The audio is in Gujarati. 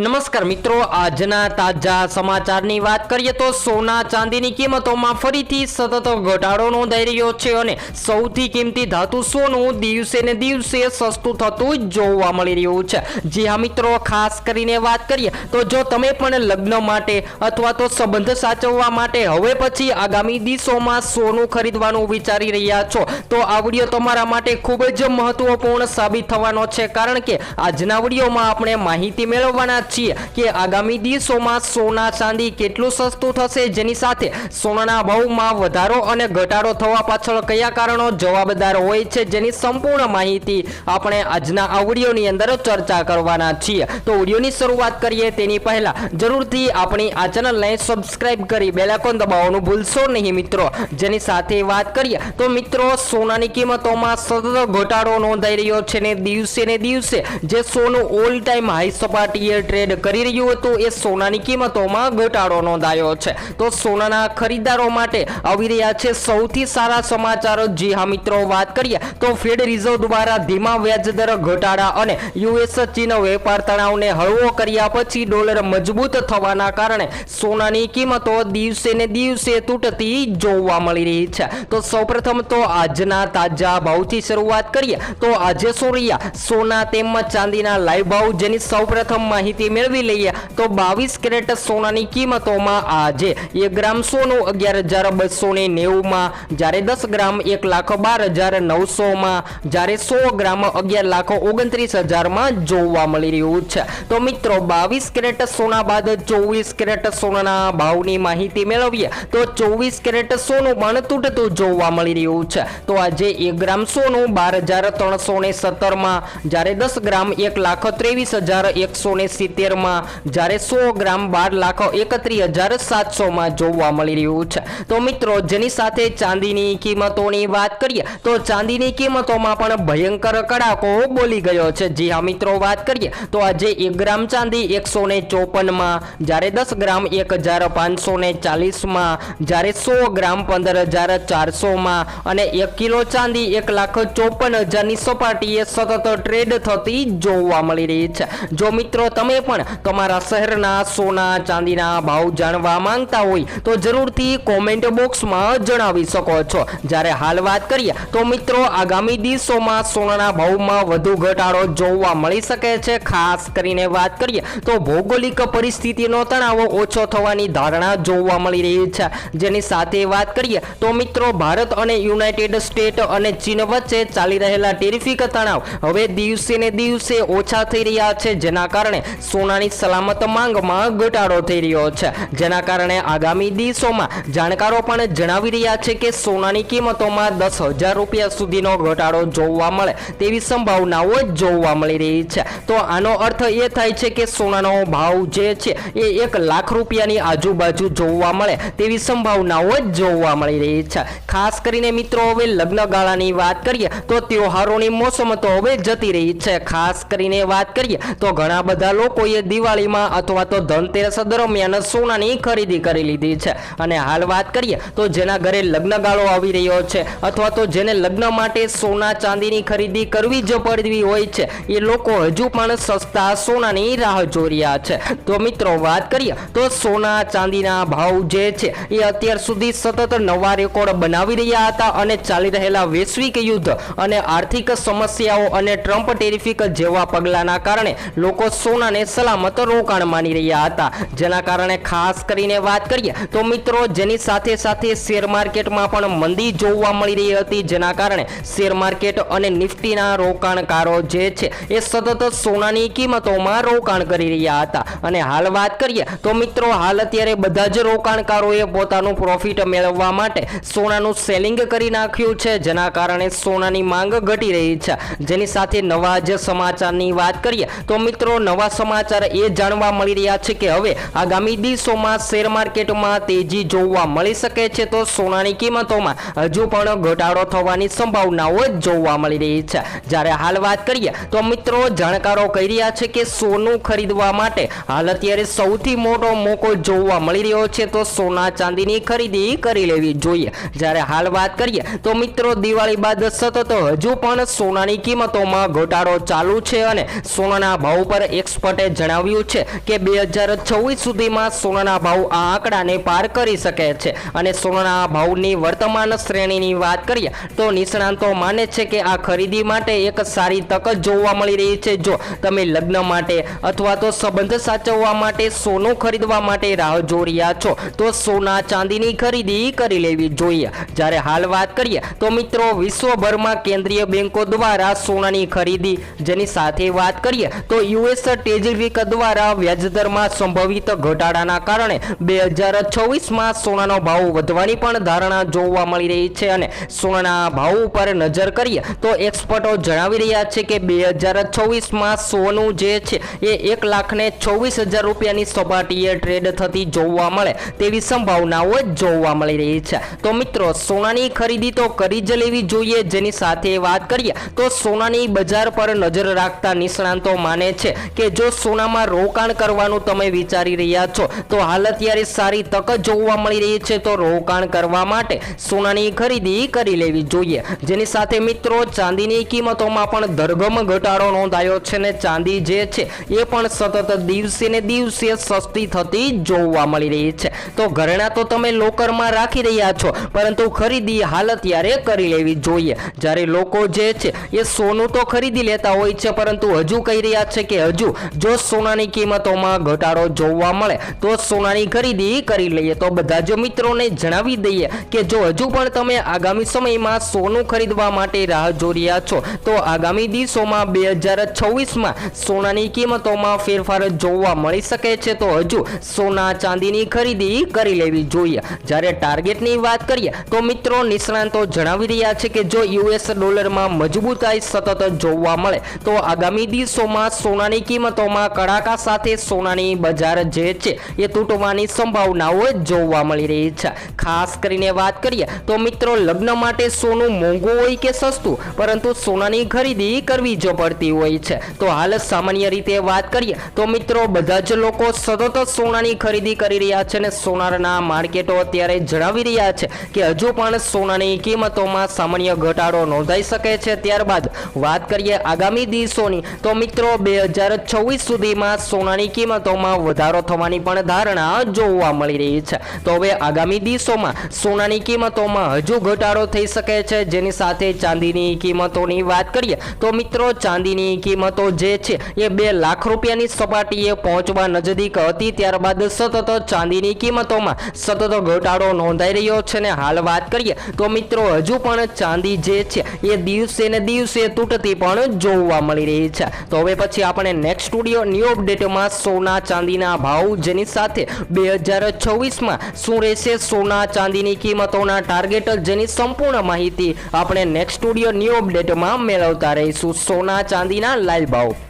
નમસ્કાર મિત્રો, આજના તાજા સમાચારની વાત કરીએ તો સોના ચાંદીની કિંમતોમાં ફરીથી સતત ઘટાડો નોંધાઈ રહ્યો છે અને સૌથી કિંમતી ધાતુ સોનું દિવસે ને દિવસે સસ્તું થતું જોવા મળી રહ્યું છે. જી હા મિત્રો, ખાસ કરીને વાત કરીએ તો જો તમે પણ લગ્ન માટે અથવા તો સંબંધ સાચવવા માટે હવે પછી આગામી દિવસોમાં સોનું ખરીદવાનું વિચારી રહ્યા છો, તો આ વીડિયો તમારા માટે ખૂબ જ મહત્વપૂર્ણ સાબિત થવાનો છે. કારણ કે આજના વિડીયોમાં આપણે માહિતી મેળવવાના છીએ કે આગામી દિવસોમાં સોના ચાંદી કેટલું સસ્તું થશે જેની સાથે સોનાના ભાવમાં વધારો અને ઘટાડો થવા પાછળ કયા કારણો જવાબદાર હોય છે જેની સંપૂર્ણ માહિતી આપણે આજના આ વિડીયોની અંદર ચર્ચા કરવાના છીએ. તો વિડીયોની શરૂઆત કરીએ તેની પહેલા જરૂરથી આપણી આ ચેનલને સબસ્ક્રાઇબ કરી બેલાકોન દબાવવાનું ભૂલશો નહીં મિત્રો. જેની સાથે વાત કરીએ તો મિત્રો, સોનાની કિંમતોમાં સતત ઘટાડો નોંધાઈ રહ્યો છે ને દિવસે ને દિવસે જે સોનું ઓલ ટાઈમ હાઈ સપાટીએ ટ્રેડ કરી રહ્યું હતું, એ સોનાની કિંમતોમાં ઘટાડો નોંધાયો છે. તો સોનાના ખરીદારો માટે આવી રહ્યા છે સૌથી સારા સમાચારો. જી હા, મિત્રો, વાત કરીએ તો ફેડ રિઝર્વ દ્વારા ધીમા વ્યાજદર ઘટાડા અને યુએસ ચીન વેપાર તણાવને હળવો કર્યા પછી ડોલર મજબૂત થવાના કારણે સોનાની કિંમતો દિવસે ને દિવસે તૂટતી જોવા મળી રહી છે. તો સૌપ્રથમ તો આજના તાજા ભાવથી શરૂઆત કરીએ. તો આજે સોરિયા સોના તેમજ ચાંદીના લાઈવ ભાવ, જેની સૌપ્રથમ માહિતી મેળવી લઈએ તો બાવીસ કેરેટ સોનાની કિંમતોમાં આજે એક ગ્રામ સોનું અગિયાર હજાર બસો ને નેવુંમાં, જ્યારે દસ ગ્રામ એક લાખ બાર હજાર નવસોમાં, જ્યારે સો ગ્રામ અગિયાર લાખ ઓગણત્રીસ હજારમાં જોવા મળી રહ્યું છે. તો મિત્રો, બાવીસ કેરેટ સોના બાદ ચોવીસ કેરેટ સોનાના ભાવની માહિતી મેળવીએ તો ચોવીસ કેરેટ સોનું પણ તૂટતું જોવા મળી રહ્યું છે. તો આજે એક ગ્રામ સોનું બાર હજાર ત્રણસો ને સત્તરમાં, જ્યારે દસ ગ્રામ એક લાખ ત્રેવીસ હજાર એકસો ને સિત્તેરમાં જ્યારે સો ગ્રામ બાર લાખ એકત્રીસ હજાર સાતસોમાં જોવા મળી રહ્યું છે. તો મિત્રો, જેની સાથે ચાંદીની કિંમતોની વાત કરીએ, તો ચાંદીની કિંમતોમાં પણ ભયંકર કડાકો બોલી ગયો છે. જી હા, મિત્રો, વાત કરીએ, તો આજે એક ગ્રામ ચાંદી એકસો ને ચોપનમાં, જ્યારે દસ ગ્રામ એક હજાર પાંચસો ને ચાલીસમાં, જ્યારે સો ગ્રામ પંદર હજાર ચારસોમાં અને એક કિલો ચાંદી એક લાખ ચોપન હજારની સપાટીએ સતત ટ્રેડ થતી જોવા મળી રહી છે. જો મિત્રો, તમે પણ તમારા શહેરના સોના, ચાંદીના ભાવ જાણવા માંગતા હોય તો જરૂરથી કોમેન્ટ બોક્સમાં જણાવી શકો છો. જ્યારે હાલ વાત કરીએ તો મિત્રો, આગામી દિવસોમાં સોનાના ભાવમાં વધુ ઘટાડો જોવા મળી શકે છે. ખાસ કરીને વાત કરીએ તો ભૌગોલિક પરિસ્થિતિનો તણાવ ઓછો થવાની ધારણા જોવા મળી રહી છે. જેની સાથે વાત કરીએ તો મિત્રો, ભારત અને યુનાઇટેડ સ્ટેટ અને ચીન વચ્ચે ચાલી રહેલા ટેરિફિક તણાવ હવે દિવસે ને દિવસે ઓછા થઈ રહ્યા છે. જેના કારણે સોનાની સલામત માંગમાં ઘટાડો થઈ રહ્યો છે. જેના કારણે આગામી દિવસોમાં જાણકારો પણ જણાવી રહ્યા છે કે સોનાની કિંમતોમાં દસ હજાર રૂપિયા સુધીનો ઘટાડો જોવા મળે તેવી સંભાવનાઓ જોવા મળી રહી છે. તો આનો અર્થ એ થાય છે કે સોનાનો ભાવ જે છે એ એક લાખ રૂપિયાની આજુબાજુ જોવા મળે તેવી સંભાવનાઓ જોવા મળી રહી છે. ખાસ કરીને મિત્રો, હવે લગ્ન ગાળાની વાત કરીએ તો તહેવારોની મોસમ તો હવે જતી રહી છે. ખાસ કરીને વાત કરીએ તો ઘણા બધા લોકોએ દિવાળીમાં અથવા તો ધનતેરસ દરમિયાન સોનાની ખરીદી કરી લીધી છે. અને હાલ વાત કરીએ તો જેના ઘરે લગ્ન ગાળો આવી રહ્યો છે અથવા તો જેને લગ્ન માટે સોના ચાંદીની ખરીદી કરવી જ પડવી હોય છે, એ લોકો હજુ પણ સસ્તા સોનાની રાહ જોઈ રહ્યા છે. તો મિત્રો વાત કરીએ તો સોના ચાંદીના ભાવ જે છે, એ અત્યાર સુધી સતત નવા રેકોર્ડ બનાવી રહ્યા હતા અને ચાલી રહેલા વૈશ્વિક યુદ્ધ અને આર્થિક સમસ્યાઓ અને ટ્રમ્પ ટેરિફિક જેવા પગલાંના કારણે લોકો સોનાને સલામત રોકાણ માની રહ્યા હતા. જેના કારણે ખાસ કરીને વાત કરીએ તો મિત્રો, જેની સાથે સાથે શેર માર્કેટમાં પણ મંદી જોવા મળી રહી હતી. જેના કારણે શેર માર્કેટ અને નિફ્ટીના રોકાણકારો જે છે, એ સતત સોનાની કિંમતોમાં રોકાણ કરી રહ્યા હતા. અને હાલ વાત કરીએ તો મિત્રો, હાલ અત્યારે બધા જ રોકાણકારોએ પોતાનું પ્રોફિટ મેળવવા માટે સોનાનું સેલિંગ કરી નાખ્યું છે. જેના કારણે સોનાની માંગ ઘટી રહી છે. જેની સાથે નવા જ સમાચારની વાત કરીએ તો મિત્રો, નવા સમાચાર એ જાણવા મળી રહ્યા છે કે હવે આગામી દિવસોમાં શેર માર્કેટમાં તેજી જોવા મળી શકે છે તો સોનાની કિંમતોમાં હજુ પણ ઘટાડો થવાની સંભાવનાઓ જોવા મળી રહી છે. જ્યારે હાલ વાત કરીએ તો મિત્રો જાણકારો કહી રહ્યા છે કે સોનું ખરીદવા માટે હાલ અત્યારે સૌથી મોટો મોકો જોવા મળી રહ્યો છે તો સોના ચાંદીની ખરીદી કરી લેવી જોઈએ. જ્યારે હાલ વાત કરીએ તો મિત્રો દિવાળી બાદ સતત હજુ પણ સોનાની કિંમતોમાં ઘટાડો ચાલુ છે અને સોનાના ભાવ પર એક્સપર્ટે જણાવ્યું છે કે બે હજાર છવ્વીસ સુધીમાં સોનાના ભાવ આ આંકડાને પાર કરી શકે છે. અને સોનાના ભાવની વર્તમાન શ્રેણીની વાત કરીએ તો નિષ્ણાંતો માને છે કે આ ખરીદી માટે એક સારી તક જોવા મળી રહી છે. જો તમે લગ્ન માટે અથવા તો સંબંધ સાચવવા માટે સોનું ખરીદવા માટે રાહ જોઈ છો, તો સોના ચાંદીની ખરીદી કરી લેવી જોઈએ. જ્યારે હાલ વાત કરીએ તો મિત્રો, વિશ્વભરમાં કેન્દ્રીય બેંકો દ્વારા સોનાની ખરીદી જેની સાથે વાત કરીએ તો યુએસ ટેજરી દ્વારા વ્યાજદરમાં સંભવિત ઘટાડાના કારણે બે હજાર છવ્વીસમાં સોનાનો ભાવ વધવાની પણ ધારણા જોવા મળી રહી છે અને સોનાના ભાવ ઉપર નજર કરીએ તો એક્સપર્ટો જણાવી રહ્યા છે કે બે હજાર છવ્વીસમાં સોનું જે છે એ એક લાખને છવ્વીસ હજાર રૂપિયાની સપાટીએ ટ્રેડ થતી જોવા મળે તેવી સંભાવનાઓ જોવા મળી રહી છે. તો મિત્રો, સોનાની ખરીદી તો કરી જ લેવી જોઈએ. જેની સાથે વાત કરીએ તો સોનાની બજાર પર નજર રાખતા નિષ્ણાંતો માને છે કે જો સોનામાં રોકાણ કરવાનું તમે વિચારી રહ્યા છો. તો હાલ અત્યારે સારી તક જોવા મળી રહી છે, તો રોકાણ કરવા માટે સોનાની ખરીદી કરી લેવી જોઈએ. જેની સાથે મિત્રો, ચાંદીની કિંમતોમાં પણ ધરગમ ઘટાડો નોંધાયો છે ને ચાંદી જે છે, એ પણ સતત દિવસે ને દિવસે સસ્તી થતી જોવા મળી રહી છે. તો ઘરેણા તો તમે લોકરમાં રાખી રહ્યા છો, પરંતુ ખરીદી હાલ અત્યારે કરી લેવી જોઈએ. જ્યારે લોકો જે છે, એ સોનું તો ખરીદી લેતા હોય છે, પરંતુ હજુ કહી રહ્યા છે કે હજુ જો સોનાની કિંમતોમાં ઘટાડો જોવા મળે. તો સોનાની ખરીદી કરી લઈએ. તો બધા જ મિત્રોને જણાવી દઈએ કે જો હજુ પણ તમે આગામી સમયમાં સોનું ખરીદવા માટે રાહ જોઈ રહ્યા છો, તો આગામી દિવસોમાં બે હજાર છવ્વીસમાં સોનાની કિંમતોમાં ફેરફાર જોવા મળી શકે છે. તો હજુ સોના ચાંદીની ખરીદી કરી લેવી જોઈએ. જ્યારે ટાર્ગેટની વાત કરીએ, તો મિત્રો નિષ્ણાંતો જણાવી રહ્યા છે કે જો યુએસ ડોલરમાં મજબૂતાઈ સતત જોવા મળે, તો આગામી દિવસોમાં સોનાની કિંમતોમાં કડાકા સાથે સોનાની બજાર જે છે, એ તૂટવાની સંભાવનાઓ જોવા મળી રહી છે. ખાસ કરીને વાત કરીએ તો મિત્રો, લગ્ન માટે સોનું મોંઘું હોય કે સસ્તું, પરંતુ સોનાની ખરીદી કરવી જો પડતી હોય છે. તો હાલ સામાન્ય રીતે વાત કરીએ તો મિત્રો, બધા જ લોકો સતત સોનાની ખરીદી કરી રહ્યા છે અને સોનાના માર્કેટો અત્યારે જણાવી રહ્યા છે કે હજુ પણ સોનાની કિંમતોમાં સામાન્ય ઘટાડો નોંધાઈ શકે છે. ત્યારબાદ વાત કરીએ આગામી દિવસોની, તો મિત્રો, બે હજાર છવ્વીસ સુધીમાં સોનાની કિંમતોમાં વધારો થવાની પણ ધારણા જોવા મળી રહી છે. તો હવે આગામી દિવસોમાં સોનાની કિંમતોમાં હજુ ઘટાડો થઈ શકે છે. જેની સાથે ચાંદીની કિંમતોની વાત કરીએ, તો મિત્રો ચાંદીની કિંમતો જે છે, એ બે લાખ રૂપિયાની સપાટીએ પહોંચવા નજદીક હતી. ત્યારબાદ સતત ચાંદીની કિંમતોમાં સતત ઘટાડો નોંધાઈ રહ્યો છે ને હાલ વાત કરીએ, તો મિત્રો હજુ પણ ચાંદી જે છે, એ દિવસે ને દિવસે તૂટતી પણ જોવા મળી રહી છે. તો હવે પછી આપણે નેક્સ્ટ સ્ટુડિયો ન્યૂ અપડેટમાં સોના ચાંદીના ભાવ જેની સાથે બે હજાર છવ્વીસમાં શું રહેશે સોના ચાંદીની કિંમતોના ટાર્ગેટ જેની સંપૂર્ણ માહિતી આપણે નેક્સ્ટ સ્ટુડિયો ન્યૂ અપડેટમાં મેળવતા રહીશું. સોના ચાંદીના લાઈવ ભાવ.